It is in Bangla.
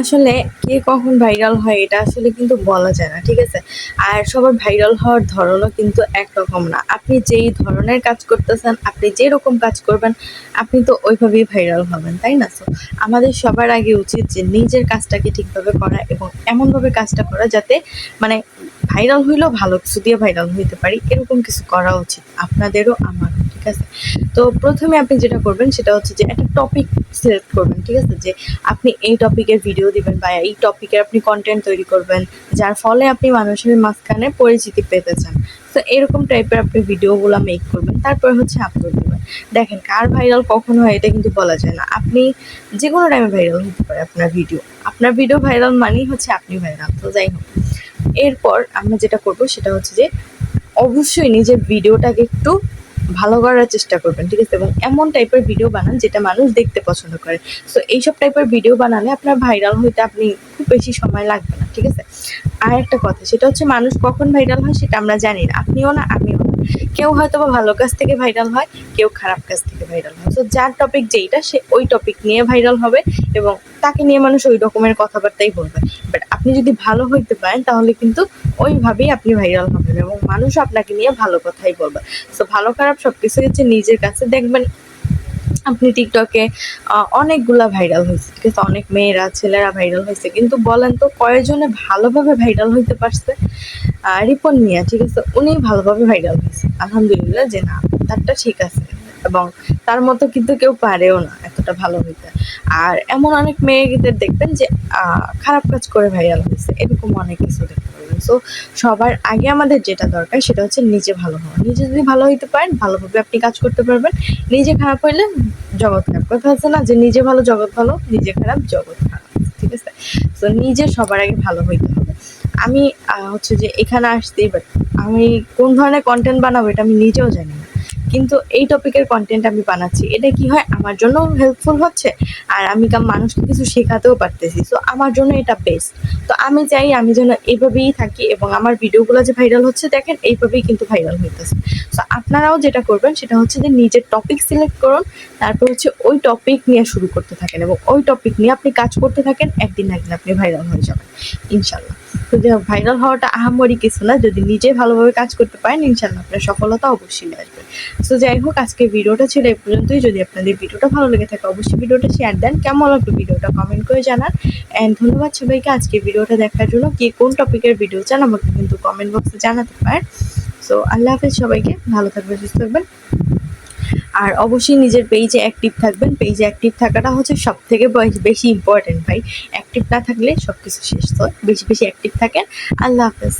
আসলে কে কখন ভাইরাল হয় এটা আসলে কিন্তু বলা যায় না, ঠিক আছে? আর সবার ভাইরাল হওয়ার ধরনও কিন্তু একরকম না। আপনি যেই ধরনের কাজ করতেছেন, আপনি যেরকম কাজ করবেন, আপনি তো ওইভাবেই ভাইরাল হবেন, তাই না? তো আমাদের সবার আগে উচিত যে নিজের কাজটাকে ঠিকভাবে করা এবং এমনভাবে কাজটা করা যাতে মানে ভাইরাল হইলেও ভালো কিছু দিয়ে ভাইরাল হইতে পারি, এরকম কিছু করা উচিত। আপনাদেরও, আমারও। ঠিক আছে। তো প্রথমে আপনি যেটা করবেন সেটা হচ্ছে যে একটা টপিক সিলেক্ট করবেন, ঠিক আছে? যে আপনি এই টপিকের ভিডিও দিবেন বা এই টপিকের আপনি কন্টেন্ট তৈরি করবেন, যার ফলে আপনি মানুষের মাঝখানে পরিচিতি পেতে চান। তো এরকম টাইপের আপনি ভিডিওগুলো মেক করবেন, তারপর হচ্ছে আপলোড দেবেন। দেখেন, কার ভাইরাল কখন হয় এটা কিন্তু বলা যায় না। আপনি যে কোনো টাইমে ভাইরাল হতে পারে আপনার ভিডিও আপনার ভিডিও ভাইরাল মানেই হচ্ছে আপনি ভাইরাল তো যাই হোক। এরপর আমরা যেটা করব সেটা হচ্ছে যে অবশ্যই নিজের ভিডিওটাকে একটু ভালো করার চেষ্টা করবেন, ঠিক আছে? এবং এমন টাইপের ভিডিও বানান যেটা মানুষ দেখতে পছন্দ করে। সো এইসব টাইপের ভিডিও বানালে আপনার ভাইরাল হইতে আপনি খুব বেশি সময় লাগবে না, ঠিক আছে? আর একটা কথা, সেটা হচ্ছে মানুষ কখন ভাইরাল হয় সেটা আমরা জানি না। আপনিও না, আমিও কেউ হয়তো বা ভালো কাজ থেকে ভাইরাল হয়, কেউ খারাপ কাজ থেকে ভাইরাল হয়। তো যার টপিক যেইটা, সে ওই টপিক নিয়ে ভাইরাল হবে এবং তাকে নিয়ে মানুষ ওই রকমের কথাবার্তাই বলবে। বাট আপনি যদি ভালো হইতে পারেন, তাহলে কিন্তু ওইভাবেই আপনি ভাইরাল হবেন এবং মানুষ আপনাকে নিয়ে ভালো কথাই বলবে। তো ভালো খারাপ সব কিছু হচ্ছে নিজের কাছে দেখবেন আপনি টিকটকে অনেকগুলা ভাইরাল হয়েছে, ঠিক আছে? অনেক মেয়েরা, ছেলেরা ভাইরাল হয়েছে, কিন্তু বলেন তো কয়জনে ভালোভাবে ভাইরাল হইতে পারছে? রিপন মিয়া, ঠিক আছে? উনি ভালোভাবে ভাইরাল হয়েছে, আলহামদুলিল্লাহ, যে না, তারটা ঠিক আছে। এবং তার মতো কিন্তু কেউ পারেও না, এতটা ভালো হইতে। আর এমন অনেক মেয়েদের দেখবেন যে খারাপ কাজ করে ভাইরাল হয়েছে, এরকম অনেক কিছু দেখতে পারবেন সো সবার আগে আমাদের যেটা দরকার, সেটা হচ্ছে নিজে ভালো হওয়া। নিজে যদি ভালো হইতে পারেন, ভালোভাবে আপনি কাজ করতে পারবেন। নিজে খারাপ হইলে জগৎ খারাপ কথা আছে না, যে নিজে ভালো জগৎ ভালো, নিজে খারাপ জগৎ খারাপ, ঠিক আছে? তো নিজে সবার আগে ভালো হইতে হবে। আমি হচ্ছে যে এখানে আসতেই বাট আমি কোন ধরনের কন্টেন্ট বানাবো এটা আমি নিজেও জানি না। কিন্তু এই টপিকের কন্টেন্ট আমি বানাচ্ছি। এটা কি হয়? আমার জন্য হেল্পফুল হচ্ছে আর আমি মানুষকে কিছু শেখাতেও পারতেছি। তো আমার জন্য এটা বেস্ট তো আমি চাই আমি যেন এইভাবেই থাকি এবং আমার ভিডিওগুলো যে ভাইরাল হচ্ছে দেখেন, এইভাবেই কিন্তু ভাইরাল হইতেছে। তো আপনারাও যেটা করবেন সেটা হচ্ছে যে নিজের টপিক সিলেক্ট করুন, তারপর হচ্ছে ওই টপিক নিয়ে শুরু করতে থাকেন এবং ওই টপিক নিয়ে আপনি কাজ করতে থাকেন, একদিন একদিন আপনি ভাইরাল হয়ে যাবেন। ইনশাল্লাহ তো যে ভাইরাল হওয়াটা আহামরি কিছু না, যদি নিজে ভালোভাবে কাজ করতে পারেন ইনশাল্লাহ আপনার সফলতা অবশ্যই আসবে। তো যাই হোক, আজকে ভিডিওটা ছিল এই পর্যন্তই। যদি আপনাদের ভিডিওটা ভালো লেগে থাকে, অবশ্যই ভিডিওটা শেয়ার দেন। কেমন লাগল ভিডিওটা কমেন্ট করে জানান। অ্যান্ড ধন্যবাদ সবাইকে আজকে ভিডিওটা দেখার জন্য। কে কোন টপিকের ভিডিও চান, আমাকে কিন্তু কমেন্ট বক্সে জানাতে পারেন। সো আল্লাহ হাফেজ সবাইকে। ভালো থাকবেন, সুস্থ থাকবেন। আর অবশ্যই নিজের পেজে অ্যাক্টিভ থাকবেন। পেজে অ্যাক্টিভ থাকাটা হচ্ছে সব থেকে বেশি ইম্পর্টেন্ট ভাই। অ্যাক্টিভ না থাকলে সবকিছু শেষ তো বেশি বেশি অ্যাক্টিভ থাকেন। আল্লাহ হাফেজ।